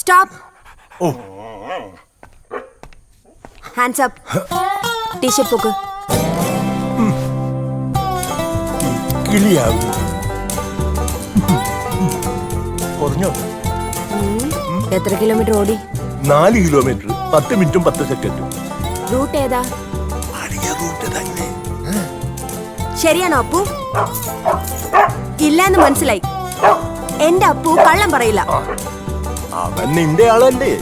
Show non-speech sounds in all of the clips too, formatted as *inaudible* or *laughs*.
Stop ഓ. Hands up T shirt പോക്ക്. കിളിയാകും. കുറഞ്ഞോ? എത്ര കിലോമീറ്റർ ഓടി? നാല് കിലോമീറ്റർ പത്ത് മിനിറ്റും പത്ത് സെക്കൻഡും. റൂട്ട് ഏതാ? റൂട്ട് തന്നെ ശരിയാണോ അപ്പു? ഇല്ലാന്ന് മനസ്സിലായി. എന്റെ അപ്പു കള്ളം പറയില്ല. അവൻ നിന്റെ ആളല്ലേ?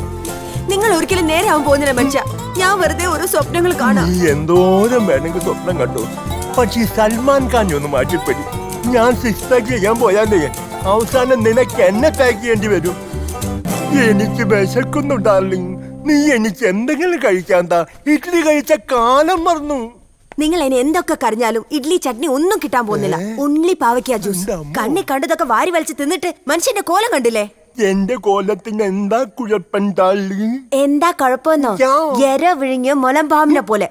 നിങ്ങൾ ഒരിക്കലും നേരെ ആവാൻ പോകുന്നില്ല മനുഷ്യ. ഞാൻ വെറുതെ ഓരോ സ്വപ്നങ്ങൾ കാണാം. നീ എന്തോരം വേണമെങ്കിൽ സ്വപ്നം കണ്ടു. പക്ഷേ സൽമാൻ ഖാൻ ഒന്ന് മാറ്റിപ്പറ്റി. ഞാൻ സിക്സ് പാക്ക് ചെയ്യാൻ പോയാലേ അവസാനം നിനക്ക് എന്നെ പാക്ക് ചെയ്യേണ്ടി വരും. എനിക്ക് വിശക്കുന്നു ഡാർലിംഗ് നീ എനിക്ക് എന്തെങ്കിലും കഴിക്കാൻ താ. ഇഡ്ഡലി കഴിച്ച കാലം മറന്നു. നിങ്ങൾ എന്നെ എന്തൊക്കെ കറിഞ്ഞാലും ഇഡ്ലി ചട്നി ഒന്നും കിട്ടാൻ പോകുന്നില്ല. ഉള്ളി പാവയ്ക്ക ജ്യൂസ് കണ്ണി കണ്ടതൊക്കെ വാരി വലിച്ച് തിന്നിട്ട് മനുഷ്യന്റെ കോലം കണ്ടില്ലേ? എന്റെ കോലത്തിന് എന്താ കുഴപ്പം എന്താ കുഴപ്പമെന്നോ. എര വിഴിഞ്ഞ് മുലമ്പാമ്പിനെ പോലെ.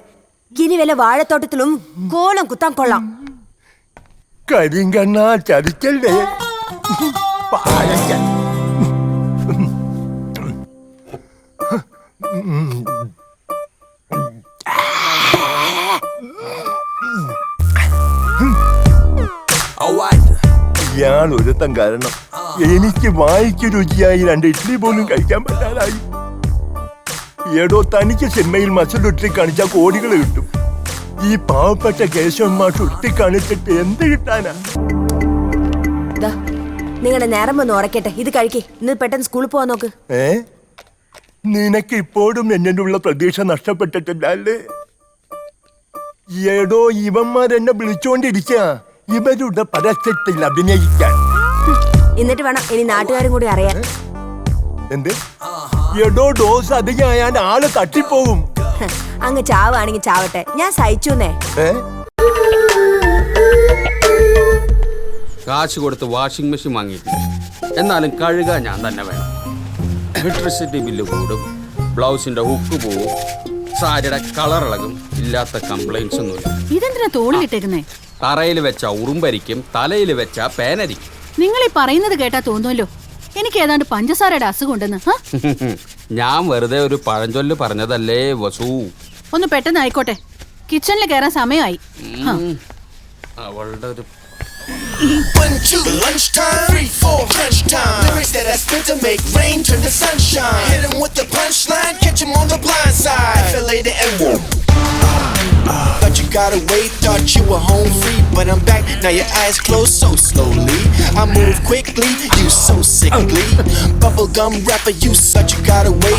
ഇനി വല്ല വാഴത്തോട്ടത്തിലും കോലം കുത്താൻ കൊള്ളാം. കരിങ്കണ്ണ ചതിക്കല്ലേ? പാഴയ്ക്ക. ഇയാൾ ഒരുത്തം കാരണം. എനിക്ക് വായിക്ക് രുചിയായി രണ്ട് ഇഡ്ഡലി പോലും കഴിക്കാൻ പറ്റാതായി. ഏടോ തനിക്ക് സിനിമയിൽ മസിലുറ്റി കാണിച്ചാൽ കോടികൾ കിട്ടും. ഈ പാവപ്പെട്ട കേശവന്മാർ ഉരുട്ടി കാണിച്ചിട്ട് എന്ത് കിട്ടാനാ? നിങ്ങളുടെ നേരം വന്ന് ഉറക്കട്ടെ. ഇത് കഴിക്കേ. ഇന്ന് പെട്ടെന്ന് സ്കൂളിൽ പോവാൻ നോക്ക്. ഏ? നിനക്ക് ഇപ്പോഴും എന്നോടുള്ള പ്രതീക്ഷ നഷ്ടപ്പെട്ടിട്ടില്ല അല്ലേ ഇവന്മാരെന്നെ വിളിച്ചോണ്ടിരിക്ക. ഇവരുടെ പരസ്യത്തിൽ അഭിനയിക്കാൻ. എന്നിട്ട് വേണം ഇനി നാട്ടുകാരും കൂടി അറിയാൻ. എന്ത്? എടോ ഡോസ് അധികമായാൽ ആൾ തട്ടിപ്പോവും ഹ്, അങ്ങ് ചാവാണെങ്കിൽ ചാവട്ടെ. ഞാൻ സഹിച്ചു കാശ് കൊടുത്ത് വാഷിംഗ് മെഷീൻ വാങ്ങിയിട്ടില്ല. എന്നാലും കഴുകാൻ ഞാൻ തന്നെ വേണം. ഇലക്ട്രിസിറ്റി ബില്ല് കൂടും. ബ്ലൗസിന്റെ ഹുക്ക് പോവും. സാരിയുടെ കളർ ഇളകും. ഇല്ലാത്ത കംപ്ലൈൻസ് ഒന്നുമില്ല. ഇതെന്തിനാ തോളിലിട്ടേക്കുന്നേ? തറയിൽ വെച്ച ഉറുമ്പരിക്കും തലയിൽ വെച്ച പേനരിക്കും. നിങ്ങൾ ഈ പറയുന്നത് കേട്ടാ തോന്നുമല്ലോ എനിക്ക് ഏതാണ്ട് പഞ്ചസാരയുടെ അസുഖം ഉണ്ടെന്ന് ഹ? ഞാൻ വെറുതെ ഒരു പഴഞ്ചൊല്ല് പറഞ്ഞതല്ലേ വസു ഒന്ന് പെട്ടെന്ന് ആയിക്കോട്ടെ കിച്ചണിൽ കയറാൻ സമയമായി ഹ. അവളുടെ ഒരു One, two, lunchtime. Three, four, crunch time. Lyrics that I spent to make rain turn to sunshine. Hit him with the punchline, catch him on the blind side. Fillet the and whoop. You got away, thought you were home free, but I'm back. Now your eyes close so slowly. I move quickly, you so sickly. Bubblegum rapper, you such you got away.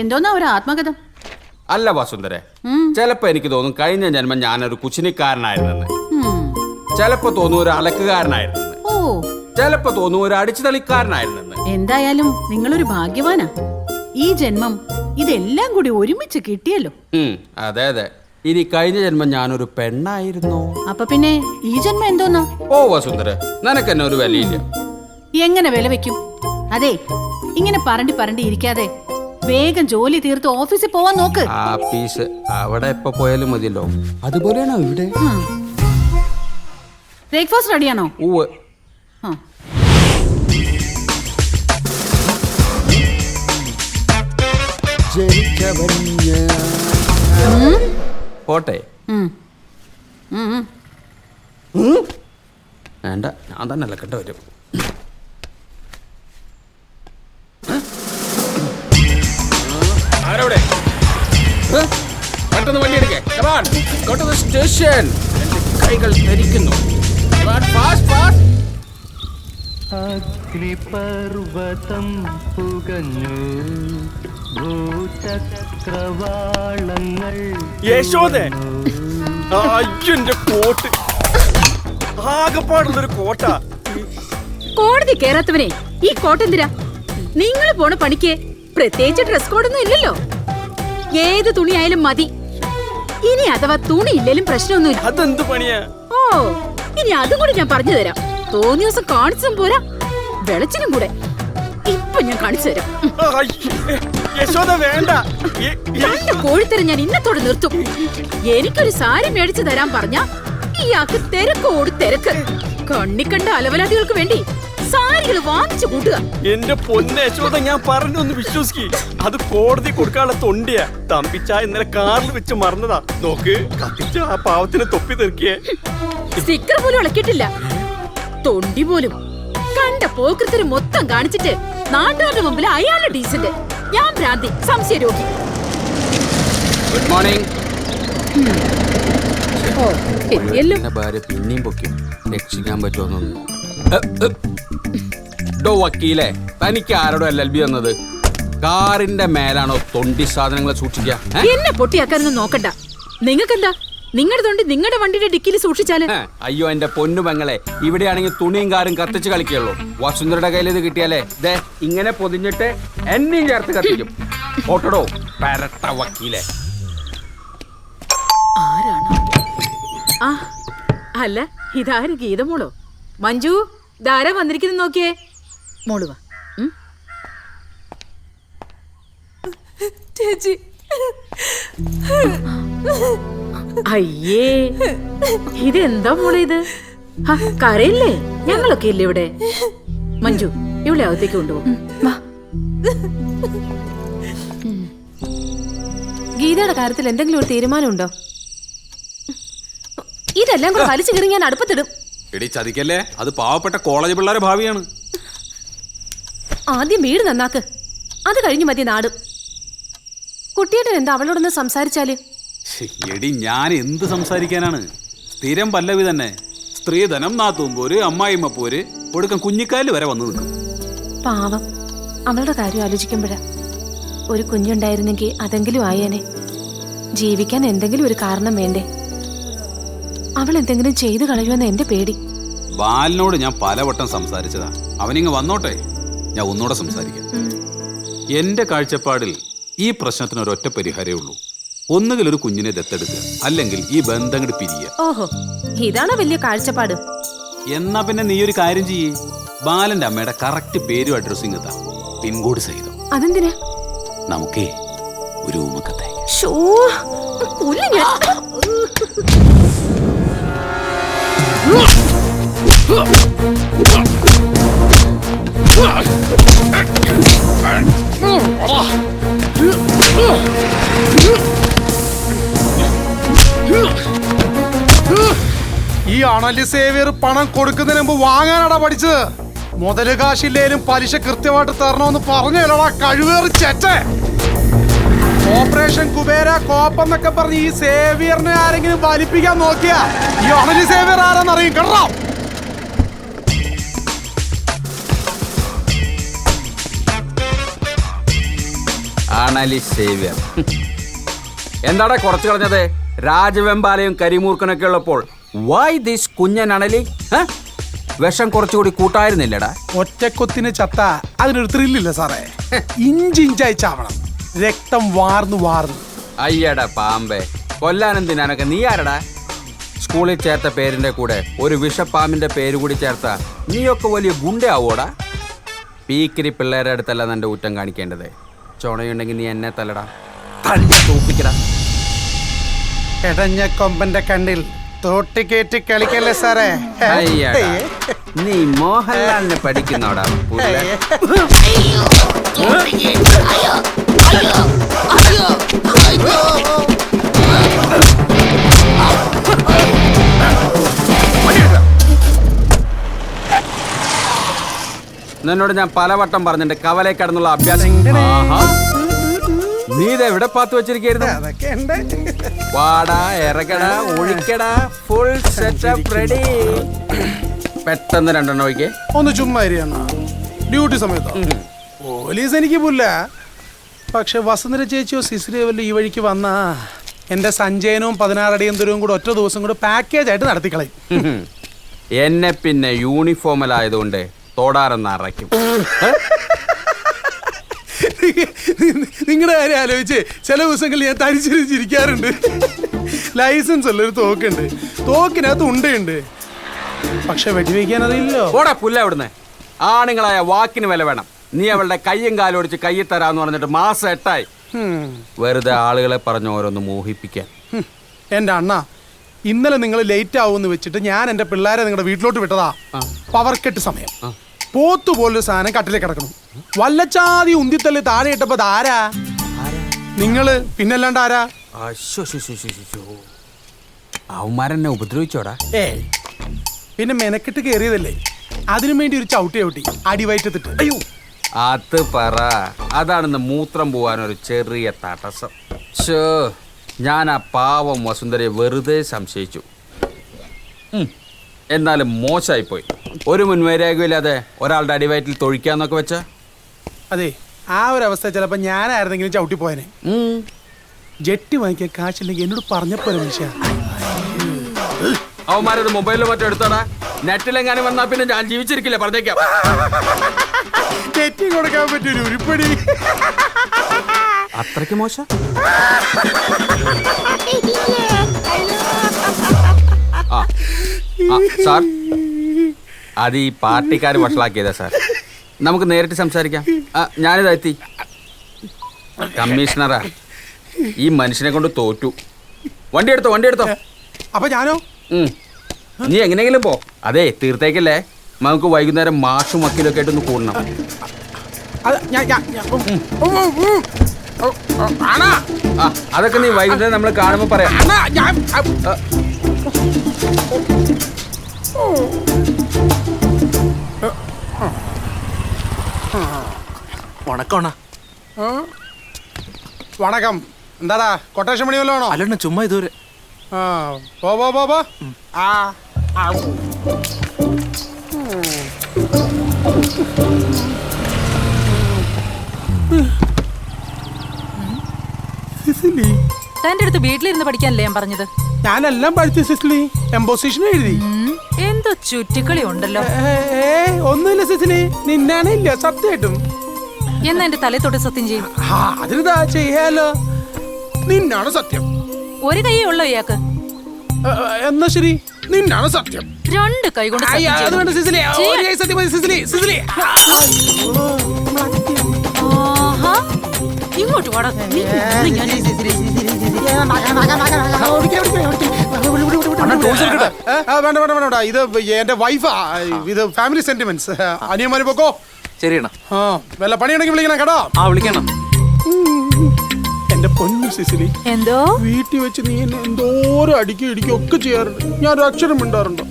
എന്തോന്നാ ഒരു ആത്മകഥം അല്ല വസുന്ധരെ ചിലപ്പോ എനിക്ക് തോന്നും കഴിഞ്ഞ ജന്മം ഞാനൊരു കുച്ചിനിക്കാരനായിരുന്നെന്ന്. ചിലപ്പോ തോന്നും ഒരു അലക്കുകാരനായിരുന്നെന്ന് ഓ ചിലപ്പോ തോന്നും ഒരു അടിച്ചുതളിക്കാരനായിരുന്നെന്ന് എന്തായാലും നിങ്ങളൊരു ഭാഗ്യവാനാ ഈ ജന്മം ഇതെല്ലാം കൂടി ഒരുമിച്ച് കിട്ടിയല്ലോ അതെ അതെ ഇനി കഴിഞ്ഞ ജന്മം ഞാനൊരു പെണ്ണായിരുന്നു. അപ്പൊ പിന്നെ ഈ ജന്മം എന്തോന്നാ? ഓ വസുന്ധര നിനക്കെന്നെ ഒരു വിലയില്ല. എങ്ങനെ വില വെക്കും? അതെ ഇങ്ങനെ പറണ്ടി പറണ്ടി ഇരിക്കാതെ വേഗം ജോലി തീർത്ത് ഓഫീസിൽ പോവാൻ നോക്ക്. ആ പീസ് അവിടെ എപ്പോ പോയാലും മതിയല്ലോ. അതുപോലെയാണോ ഇവിടെ? ബ്രേക്ക്ഫാസ്റ്റ് റെഡിയാണോ? ഓ ആ. ഉം. ഉം, ഉം. വേണ്ട ഞാൻ തന്നെ അലക്കേണ്ട വരും. ആരവിടെ? പെട്ടെന്ന് വണ്ടി എടുക്കേ. സ്റ്റേഷൻ എന്റെ കൈകൾ ധരിക്കുന്നു ഫാസ്റ്റ് ഫാസ്റ്റ് അഗ്നിപർവതം പുകഞ്ഞു. ഭൂചക്രവാളങ്ങൾ യശോദേ കോട്ട് ആകെപ്പാടുള്ളൊരു കോട്ട. കോടതി കേറാത്തവനെ ഈ കോട്ട കോട്ടെന്തിരാ നിങ്ങൾ പോണ പണിക്ക് പ്രത്യേകിച്ച് ഡ്രസ് കോഡൊന്നും ഇല്ലല്ലോ. ഏത് തുണിയായാലും മതി. ഇനി അഥവാ തുണി ഇല്ലെങ്കിലും പ്രശ്നമൊന്നുമില്ല. അതെന്ത് പണിയാ? ഓ ഇനി അതും കൂടി ഞാൻ പറഞ്ഞു തരാം. തോന്നിയ ദിവസം കാണിച്ചും പോരാ. വെളച്ചിനും കൂടെ. ഇപ്പൊ ഞാൻ കാണിച്ചു തരാം. യശോദ വേണ്ട. തന്റെ കോഴിത്തരം ഞാൻ ഇന്നത്തോടെ നിർത്തും. എനിക്കൊരു സാരി മേടിച്ചു തരാൻ പറഞ്ഞ ഇയാൾക്ക് തിരക്കോട് തിരക്ക്. കണ്ണിക്കണ്ട അലവലാതികൾക്ക് വേണ്ടി സാരികൾ വാങ്ങിച്ചു കൂട്ടുക. എന്റെ പൊന്നെ യശോദ ഞാൻ പറഞ്ഞൊന്ന് വിശ്വസിക്ക്. അത് കോടതി കൊടുക്കാനുള്ള തൊണ്ടിയാ. തമ്പിച്ച ഇന്നലെ കാറിൽ വെച്ച് മറന്നതാ. നോക്ക് കത്തിച്ച ആ പാവത്തിന് തൊപ്പി തീർക്കിയേ സ്റ്റിക്കർ പോലും ഇളക്കിയിട്ടില്ല തൊണ്ടി പോലും. കണ്ട പോക്കൃത്തിന് മൊത്തം കാണിച്ചിട്ട് നാട്ടുകാരുടെ മുമ്പിൽ അയാളുടെ ഡീസന്റ് ഞാൻ ഭ്രാന്തി സംശയ രോഗി ഗുഡ് മോർണിംഗ് ഓ എത്തിയല്ലോ എന്റെ ഭാര്യ പിന്നെയും പൊക്കും. രക്ഷിക്കാൻ പറ്റുമെന്നൊന്നും. ഡോ വക്കീലെ തനിക്ക് ആരോടോ എൽ എൽ ബി വന്നത്. കാറിന്റെ മേലാണോ തൊണ്ടി സാധനങ്ങളെ സൂക്ഷിക്കുക? എന്നെ പൊട്ടിയാക്കാനൊന്നും നോക്കണ്ട. നിങ്ങൾക്കെന്താ? നിങ്ങളുടെ തൊണ്ടി നിങ്ങളുടെ വണ്ടിയുടെ ഡിക്കിയിൽ സൂക്ഷിച്ചാൽ? അയ്യോ എന്റെ പൊന്നു പെങ്ങളെ. ഇവിടെയാണെങ്കിൽ തുണിയും കാറും കത്തിച്ച് കളിക്കുള്ളൂ വസുന്ധരയുടെ കയ്യിൽ ഇത് കിട്ടിയാലേ ദേ ഇങ്ങനെ പൊതിഞ്ഞിട്ട് എന്നെയും ചേർത്ത് കത്തിക്കും. ഓട്ടടോ പരട്ട വക്കീലെ. ആരാണോ? ആ അല്ല ഇതാര് ഗീതമോളോ? മഞ്ജു ധാരാ വന്നിരിക്കുന്നു നോക്കിയേ? മോളുവ ചേച്ചി. അയ്യേ ഇതെന്താ മോളെ ഇത്? ഹ, കരയില്ലേ? ഞങ്ങളൊക്കെ ഇല്ലേ ഇവിടെ? മഞ്ജു ഇവിടെ അകത്തേക്ക് കൊണ്ടുപോകും ഗീതയുടെ കാര്യത്തിൽ എന്തെങ്കിലും ഒരു തീരുമാനമുണ്ടോ? ഇതെല്ലാം കൂടെ വലിച്ചു കയറി ഞാൻ അടുപ്പത്തിടും. എടി ചതിക്കല്ലേ? അത് പാവപ്പെട്ട കോളേജ് പിള്ളേരെ ഭാവിയാണ്. ആദ്യം വീട് നന്നാക്ക്. അത് കഴിഞ്ഞു മതി നാടും. കുട്ടിയേട്ടൻ എന്താ അവളോടൊന്ന് സംസാരിച്ചാൽ? എടി ഞാൻ എന്ത് സംസാരിക്കാനാണ്? സ്ഥിരം പല്ലവി തന്നെ. സ്ത്രീധനം നാത്തുമ്പോര് അമ്മായിമ്മ പോര് ഒടുക്കം കുഞ്ഞിക്കാലിൽ വരെ വന്നു നിൽക്കും. പാവം. അവളുടെ കാര്യം ആലോചിക്കുമ്പോഴാ. ഒരു കുഞ്ഞുണ്ടായിരുന്നെങ്കിൽ അതെങ്കിലും ആയേനെ. ജീവിക്കാൻ എന്തെങ്കിലും ഒരു കാരണം വേണ്ടേ. അവൾ എന്തെങ്കിലും ചെയ്തു കളയുമെന്ന് എന്റെ പേടി. ബാലിനോട് ഞാൻ പലവട്ടം സംസാരിച്ചതാ. അവനിങ്ങ് വന്നോട്ടെ. ഞാൻ ഒന്നുകൂടെ സംസാരിക്കാം. എന്റെ കാഴ്ചപ്പാടിൽ ഈ പ്രശ്നത്തിന് ഒരൊറ്റ പരിഹാരമേ ഉള്ളൂ. ഒന്നുകിൽ ഒരു കുഞ്ഞിനെ ദത്തെടുക്കുക അല്ലെങ്കിൽ ഈ ബന്ധം പിരിയുക. ഓഹോ ഇതാണോ വലിയ കാഴ്ചപ്പാട്? എന്നാ പിന്നെ നീ ഒരു കാര്യം ചെയ്യേ. ബാലന്റെ അമ്മയുടെ കറക്റ്റ് പേരും അഡ്രസ്സും എത്താ പിൻകോഡ് സഹിതം. അതെന്തിനാ? നമുക്കേ ഒരു ഊമക്കത്തെ. ഷോ പുല്ല് ഞാൻ. ഈ സേവിയർ പണം കൊടുക്കുന്നതിന് മുമ്പ് വാങ്ങാനാടാ പഠിച്ചത്. മുതൽ കാശില്ലേലും പലിശ കൃത്യമായിട്ട് തരണമെന്ന് പറഞ്ഞല്ലോടാ കഴിവേറി ചെറ്റേ ഓപ്പറേഷൻ കുബേര കോപ്പെന്നൊക്കെ പറഞ്ഞ് ഈ സേവിയറിനെ ആരെങ്കിലും വലിപ്പിക്കാൻ നോക്കിയാ ഈ അണലി സേവിയർ ആരാന്നറിയും കേട്ടോ? സേവിയർ. എന്താടാ കുറച്ച് കളഞ്ഞത്? രാജവെമ്പാലയും കരിമൂർക്കനൊക്കെ ഉള്ളപ്പോൾ വൈ ദിസ് കുഞ്ഞൻ അണലി? വിഷം കുറച്ചുകൂടി കൂട്ടായിരുന്നില്ലടാ. ഒറ്റക്കൊത്തിന് ചത്ത അതിനൊരു ത്രില്ലില്ല സാറേ. ഇഞ്ചി ഇഞ്ചായി ചാവണം രക്തം വാർന്നു വാർന്നു. അയ്യടാ പാമ്പേ. കൊല്ലാനെന്തിനാനൊക്കെ നീ ആരടാ? സ്കൂളിൽ ചേർത്ത പേരിന്റെ കൂടെ ഒരു വിഷപ്പാമ്പിന്റെ പേര് കൂടി ചേർത്ത നീയൊക്കെ വലിയ ഗുണ്ടയാവോടാ? പീക്കിരി പിള്ളേരുടെ അടുത്തല്ല നിന്റെ ഊറ്റം കാണിക്കേണ്ടത്. ചുണയുണ്ടെങ്കിൽ നീ എന്നെ തല്ലടാ. തല്ലി തോപ്പിക്കടാ. എടഞ്ഞ കൊമ്പന്റെ കണ്ണിൽ തോട്ടിക്കേറ്റി കളിക്കല്ലേ സാറേ? അയ്യടാ. നീ മോഹൻലാലിനെ പഠിക്കുന്നോടാ നിന്നോട് ഞാൻ പലവട്ടം പറഞ്ഞിട്ടുണ്ട് കവലെ കടന്നുള്ള അഭ്യാസം. ആഹാ. നീ ഇത് എവിടെ പാത്ത് വെച്ചിരിക്കുന്നു അതൊക്കെ ഉണ്ട്. വാടാ ഇറക്കടാ ഒഴിക്കടാ ഫുൾ സെറ്റപ്പ് റെഡി പെട്ടെന്ന് രണ്ടെണ്ണം ഒഴിക്കേ. ഒന്ന് ചുമ്മാ ഇരിയണ്ണ ഡ്യൂട്ടി സമയത്ത്? പോലീസ് എനിക്ക് പുല്ല. പക്ഷെ വസുന്ധര ചേച്ചിയോ സിസിലിയോ വല്ല ഈ വഴിക്ക് വന്നാ എന്റെ സഞ്ജയനവും പതിനാറടിയും ദൂരവും കൂടെ ഒറ്റ ദിവസം കൂടെ പാക്കേജ് ആയിട്ട് നടത്തിക്കളയും. എന്നെ പിന്നെ യൂണിഫോമിലായതുകൊണ്ട് തോടാറെന്ന് അറയ്ക്കും *laughs* നിങ്ങളുടെ കാര്യം ആലോചിച്ച് ചില ദിവസങ്ങളിൽ ഞാൻ തരിച്ചിരിക്കാറുണ്ട് ലൈസൻസ് അല്ല ഒരു തോക്കുണ്ട്. തോക്കിനകത്ത് ഉണ്ടയുണ്ട്. പക്ഷെ വെടിവെക്കാൻ അതില്ലോ ഓടാ പുല്ല അവിടുന്ന്. ആണുങ്ങളായ വാക്കിന് വില വേണം. നീ അവളുടെ കയ്യും കാലോടിച്ച് കയ്യിൽ തരാന്ന് പറഞ്ഞിട്ട് മാസം എട്ടായി. വെറുതെ ആളുകളെ പറഞ്ഞു ഓരോന്ന് മോഹിപ്പിക്കാൻ. എന്റെ അണ്ണ ഇന്നലെ നിങ്ങൾ ലേറ്റ് ആവുമെന്ന് വെച്ചിട്ട് ഞാൻ എന്റെ പിള്ളേരെ നിങ്ങളുടെ വീട്ടിലോട്ട് വിട്ടതാ. പവർ കെട്ട് സമയം. പോത്തു പോലൊരു സാധനം കട്ടിലേക്ക് കിടക്കണം. വല്ലച്ചാതി ഉന്തിത്തല്ല് താഴെ ഇട്ടപ്പോ ആരാ? നിങ്ങൾ. പിന്നല്ലാണ്ട് ആരാ? അവന്മാരെന്നെ ഉപദ്രവിച്ചോടാ. ഏയ്. പിന്നെ മെനക്കെട്ട് കയറിയതല്ലേ അതിനു വേണ്ടി ഒരു ചവിട്ടി ചവിട്ടി അടിവയറ്റത്തിട്ട്. അയ്യോ. അത് പറ. അതാണെന്ന് മൂത്രം പോവാനൊരു ചെറിയ തടസ്സം. ഞാൻ ആ പാവം വസുന്ധരയെ വെറുതെ സംശയിച്ചു. എന്നാലും മോശമായിപ്പോയി ഒരു മുൻവൈരാഗ്യമില്ലാതെ ഒരാളുടെ അടിവയറ്റിൽ തൊഴിക്കാന്നൊക്കെ വെച്ച? അതെ ആ ഒരു അവസ്ഥ ചിലപ്പോ ഞാനായിരുന്നെങ്കിലും ചവിട്ടി പോയനെ ജെട്ടി വാങ്ങിക്കാൻ കാശില്ലെങ്കിൽ എന്നോട് പറഞ്ഞപ്പോലെ മനുഷ്യ. അവന്മാരൊരു മൊബൈലിൽ മറ്റോ എടുത്തോടാ? നെറ്റിലെങ്ങാനും വന്നാ പിന്നെ ഞാൻ ജീവിച്ചിരിക്കില്ല? പറഞ്ഞേക്കാം. ജെറ്റി കൊടുക്കാൻ പറ്റൊരു ഉരുപ്പടി. അത്രയ്ക്ക് മോശം? സാർ. അത് ഈ പാർട്ടിക്കാർ വഷളാക്കിയതാ സാർ. നമുക്ക് നേരിട്ട് സംസാരിക്കാം. ഞാനിതാ എത്തി. കമ്മീഷണറാ. ഈ മനുഷ്യനെ കൊണ്ട് തോറ്റു. വണ്ടി എടുത്തോ വണ്ടി എടുത്തോ. അപ്പൊ ഞാനോ. നീ എങ്ങനെയെങ്കിലും പോ. അതെ തീർത്തേക്കല്ലേ? നമുക്ക് വൈകുന്നേരം മാഷും വക്കീലും ഒക്കെ ആയിട്ടൊന്ന് കൂടണം. അതൊക്കെ നീ വൈകുന്നേരം നമ്മൾ കാണുമ്പോൾ പറയാം. വണക്കോണ വണക്കം എന്താടാ കൊട്ടേഷൻ പണി വല്ലതും ആണോ അല്ലണ്ണ ചുമ്മാ ഇതുവരെ ആ പോ പോ പോ പോ ആ ആ. സിസിലി തന്റെ അടുത്ത് വീട്ടിലിരുന്ന് പഠിക്കാനല്ലേ ഞാൻ പറഞ്ഞത്? ഞാനെല്ലാം പഠിച്ചു സിസ്ലി. എംബോസിഷൻ എഴുതി. ഉം, എന്തോ ചുറ്റിക്കളി ഉണ്ടല്ലോ. ഏ, ഏ, ഒന്നുമില്ല സിസ്ലി. നിന്നാണ് ഇല്ല സത്യമായിട്ടും. എന്നാ എന്റെ തലയിൽ തൊട്ട് സത്യം ചെയ്യും. ആ അതിനിതാ ചെയ്യാലോ. നിന്നാണ് സത്യം. ഒരു കൈയേ ഉള്ളോ ഇയാൾക്ക്? ഏ, ഏ, എന്നാ ശരി. നിന്നാണ് സത്യം. രണ്ട് കൈ കൊണ്ട് അയ്യ, സത്യം അത് വേണ്ട ചെയ്തു. സിസ്ലി ഒരു കൈ സത്യം മതി, സിസിലി. സിസിലി. ആഹാ. ഇങ്ങോട്ട് വാടാ. നീ ഇന്ന് ഞാൻ- വേണ്ട വേണ്ട വേണ്ട വേണ്ട. ഇത് എന്റെ വൈഫാ ഇത് ഫാമിലി സെന്റിമെന്റ്സ് അനിയന്മാര് പോക്കോ ശരിയണ്ണ. ആ വല്ല പണിയുണ്ടെങ്കിൽ വിളിക്കണം കേട്ടോ ആ വിളിക്കണം എന്റെ പൊന്നു സിസിലി എന്തോ? വീട്ടിൽ വെച്ച് നീ എന്നെ എന്തോരം അടിക്കും ഇടിക്കും ഒക്കെ ചെയ്യാറുണ്ട്. ഞാൻ ഒരു അക്ഷരം മിണ്ടാറുണ്ട്.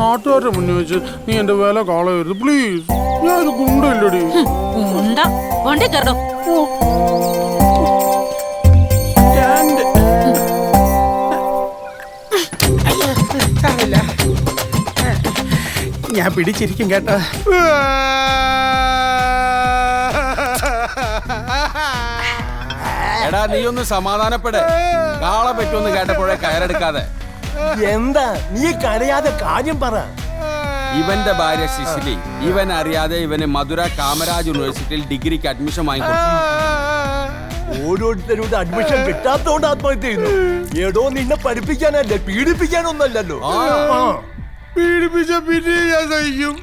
നാട്ടുകാരുടെ മുന്നിൽ വെച്ച് നീ എന്റെ വില കാളയരുത്. പ്ലീസ് ഞാൻ ഒരു ഗുണ്ടല്ലടി ഗുണ്ട. വണ്ടി കയറോ ഞാൻ പിടിച്ചിരിക്കും കേട്ടോ. എടാ നീ ഒന്ന് സമാധാനപ്പെടേ. കാളെ പറ്റുമെന്ന് കേട്ടപ്പോഴേ കയറെടുക്കാതെ. എന്താ? നീ കരയാതെ കാര്യം പറ. ഇവന്റെ ഭാര്യ സിസിലി. ഇവൻ അറിയാതെ ഇവന് മധുര കാമരാജ് യൂണിവേഴ്സിറ്റിയിൽ ഡിഗ്രിക്ക് അഡ്മിഷൻ വാങ്ങിക്കൊടുത്തു ഓരോരുത്തരുടെ അഡ്മിഷൻ കിട്ടാത്തോണ്ട് ആത്മഹത്യ ചെയ്യുന്നു. ഏടോ നിന്നെ പഠിപ്പിക്കാനല്ലേ പീഡിപ്പിക്കാനൊന്നല്ലല്ലോ ആ. പീഡിപ്പിച്ച പിന്നെ ഞാൻ സഹിക്കും.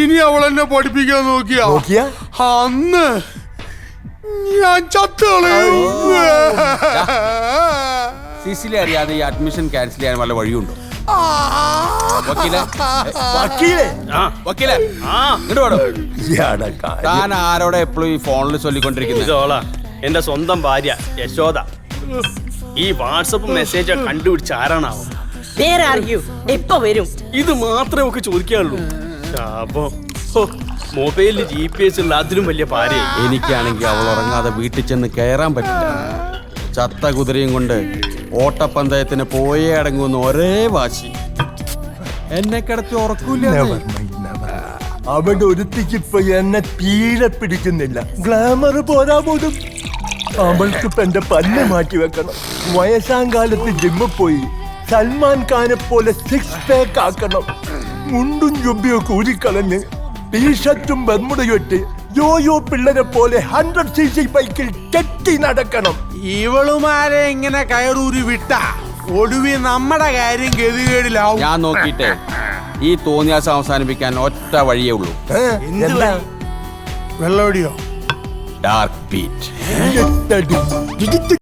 ഇനി അവൾ എന്നെ പഠിപ്പിക്കാൻ നോക്കിയാ. നോക്കിയാ? അന്ന് ഞാൻ ചത്തുകളയും സിസിലി അറിയാതെ ഈ അഡ്മിഷൻ ക്യാൻസൽ ചെയ്യാൻ വല്ല വഴിയുണ്ടോ? താൻ ആരോടെ എപ്പോഴും ഈ ഫോണിൽ ചൊല്ലിക്കൊണ്ടിരിക്കുന്നത് എന്റെ സ്വന്തം ഭാര്യ യശോദ. ഈ വാട്സപ്പ് മെസ്സേജ് കണ്ടുപിടിച്ച ആരാണാവോ? ഇപ്പൊ വരും? ഇത് മാത്രമേ ഒക്കെ ചോദിക്കാനുള്ളൂ. ശാപം. മൊബൈലിൽ ജി പി എസ് ഉള്ള അതിലും വലിയ പാര. എനിക്കാണെങ്കിൽ അവൾ ഉറങ്ങാതെ വീട്ടിൽ ചെന്ന് കയറാൻ പറ്റില്ല. ചത്ത കുതിരയും കൊണ്ട് ഓട്ടപ്പന്തയത്തിന് പോയേ അടങ്ങുന്ന ഒരേ വാശി. എന്നെ കിടത്തി ഉറക്കൂല. അവിടെ ഒരുത്തിക്ക് ഇപ്പൊ എന്നെ തീരെ പിടിക്കുന്നില്ല. ഗ്ലാമർ പോരാ പോലും. അവൾക്ക് ഇപ്പൊ എന്റെ പല്ല് മാറ്റി വെക്കണം. വയസ്സാം കാലത്ത് ജിമ്മിൽ പോയി. സൽമാൻ ഖാനെ പോലെ സിക്സ് പാക്ക് ആക്കണം. മുണ്ടും ജുബിയൊക്കെ ഊരിക്കളഞ്ഞ് ടീഷർട്ടും ബർമുടയും ഇട്ട് യോയോ പിള്ളരെ പോലെ ഹൺഡ്രഡ് സി സി ബൈക്കിൽ കെട്ടി നടക്കണം. ഇവളുമാരെ ഇങ്ങനെ കയറൂരി വിട്ട? ഒടുവി നമ്മുടെ കാര്യം ഗതികേടിലാവും. ഞാൻ നോക്കിട്ടെ ഈ തോന്നിയാസം അവസാനിപ്പിക്കാൻ ഒറ്റ വഴിയേ ഉള്ളൂ. വെള്ളോടിയോ ഡാർക്ക് ബീറ്റ്